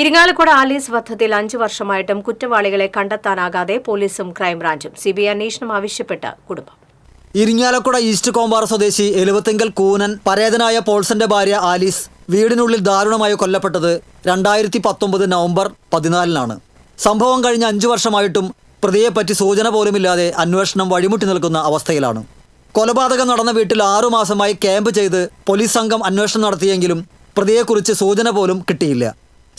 Irinjalakuda Alice വധത്തിൽ അഞ്ചു വർഷമായിട്ടും കുറ്റവാളികളെ കണ്ടെത്താനാകാതെ പോലീസും ക്രൈംബ്രാഞ്ചും സിബിഐ അന്വേഷണം ആവശ്യപ്പെട്ട് കുടുംബം. ഇരിങ്ങാലക്കുട ഈസ്റ്റ് കോമ്പാറ സ്വദേശി എലുവത്തിങ്കൽ കൂനൻ പരേതനായ പോൾസന്റെ ഭാര്യ ആലീസ് വീടിനുള്ളിൽ ദാരുണമായി കൊല്ലപ്പെട്ടത് രണ്ടായിരത്തി പത്തൊമ്പത് നവംബർ പതിനാലിനാണ്. സംഭവം കഴിഞ്ഞ അഞ്ചു വർഷമായിട്ടും പ്രതിയെപ്പറ്റി സൂചന പോലുമില്ലാതെ അന്വേഷണം വഴിമുട്ടി നിൽക്കുന്ന അവസ്ഥയിലാണ്. കൊലപാതകം നടന്ന വീട്ടിൽ ആറുമാസമായി ക്യാമ്പ് ചെയ്ത് പോലീസ് സംഘം അന്വേഷണം നടത്തിയെങ്കിലും പ്രതിയെക്കുറിച്ച് സൂചന പോലും കിട്ടിയില്ല.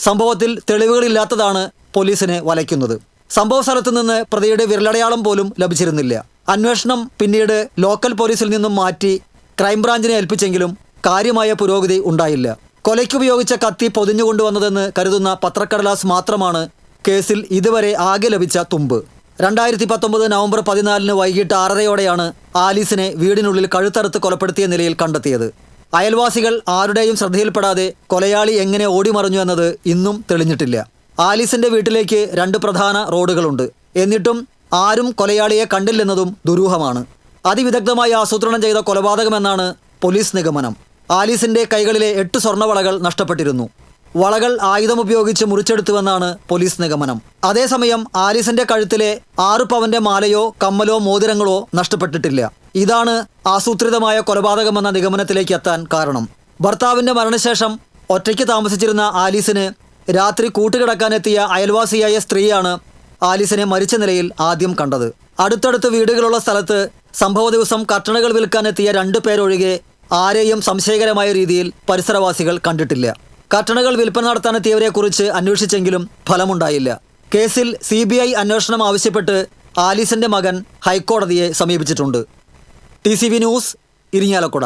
സംഭവത്തിൽ തെളിവുകളില്ലാത്തതാണ് പോലീസിനെ വലയ്ക്കുന്നത്. സംഭവ സ്ഥലത്ത് നിന്ന് പ്രതിയുടെ വിരലടയാളം പോലും ലഭിച്ചിരുന്നില്ല. അന്വേഷണം പിന്നീട് ലോക്കൽ പോലീസിൽ നിന്നും മാറ്റി ക്രൈംബ്രാഞ്ചിനെ ഏൽപ്പിച്ചെങ്കിലും കാര്യമായ പുരോഗതി ഉണ്ടായില്ല. കൊലയ്ക്കുപയോഗിച്ച കത്തി പൊതിഞ്ഞുകൊണ്ടുവന്നതെന്ന് കരുതുന്ന പത്രക്കടലാസ് മാത്രമാണ് കേസിൽ ഇതുവരെ ആകെ ലഭിച്ച തുമ്പ്. രണ്ടായിരത്തി പത്തൊമ്പത് നവംബർ പതിനാലിന് വൈകിട്ട് ആറരയോടെയാണ് ആലീസിനെ വീടിനുള്ളിൽ കഴുത്തറുത്ത് കൊലപ്പെടുത്തിയ നിലയിൽ കണ്ടെത്തിയത്. അയൽവാസികൾ ആരുടെയും ശ്രദ്ധയിൽപ്പെടാതെ കൊലയാളി എങ്ങനെ ഓടിമറിഞ്ഞു എന്നത് ഇന്നും തെളിഞ്ഞിട്ടില്ല. ആലീസിന്റെ വീട്ടിലേക്ക് രണ്ട് പ്രധാന റോഡുകളുണ്ട്. എന്നിട്ടും ആരും കൊലയാളിയെ കണ്ടില്ലെന്നതും ദുരൂഹമാണ്. അതിവിദഗ്ധമായി ആസൂത്രണം ചെയ്ത കൊലപാതകമെന്നാണ് പോലീസ് നിഗമനം. ആലീസിന്റെ കൈകളിലെ എട്ട് സ്വർണവളകൾ നഷ്ടപ്പെട്ടിരുന്നു. വളകൾ ആയുധം ആയുധമുപയോഗിച്ച് മുറിച്ചെടുത്തുവെന്നാണ് പോലീസ് നിഗമനം. അതേസമയം ആലീസിന്റെ കഴുത്തിലെ ആറു പവന്റെ മാലയോ കമ്മലോ മോതിരങ്ങളോ നഷ്ടപ്പെട്ടിട്ടില്ല. ഇതാണ് ആസൂത്രിതമായ കൊലപാതകമെന്ന നിഗമനത്തിലേക്ക് എത്താൻ കാരണം. ഭർത്താവിന്റെ മരണശേഷം ഒറ്റയ്ക്ക് താമസിച്ചിരുന്ന ആലീസിന് രാത്രി കൂട്ടുകിടക്കാനെത്തിയ അയൽവാസിയായ സ്ത്രീയാണ് ആലീസിനെ മരിച്ച നിലയിൽ ആദ്യം കണ്ടത്. അടുത്തടുത്ത് വീടുകളുള്ള സ്ഥലത്ത് സംഭവ ദിവസം കട്ടണകൾ വിൽക്കാനെത്തിയ രണ്ടു പേരൊഴികെ ആരെയും സംശയകരമായ രീതിയിൽ പരിസരവാസികൾ കണ്ടിട്ടില്ല. കട്ടണകൾ വിൽപ്പന നടത്താനെത്തിയവരെക്കുറിച്ച് അന്വേഷിച്ചെങ്കിലും ഫലമുണ്ടായില്ല. കേസിൽ സി ബി ഐ അന്വേഷണം ആവശ്യപ്പെട്ട് ആലീസിന്റെ മകൻ ഹൈക്കോടതിയെ സമീപിച്ചിട്ടുണ്ട്. T news Irinjalakuda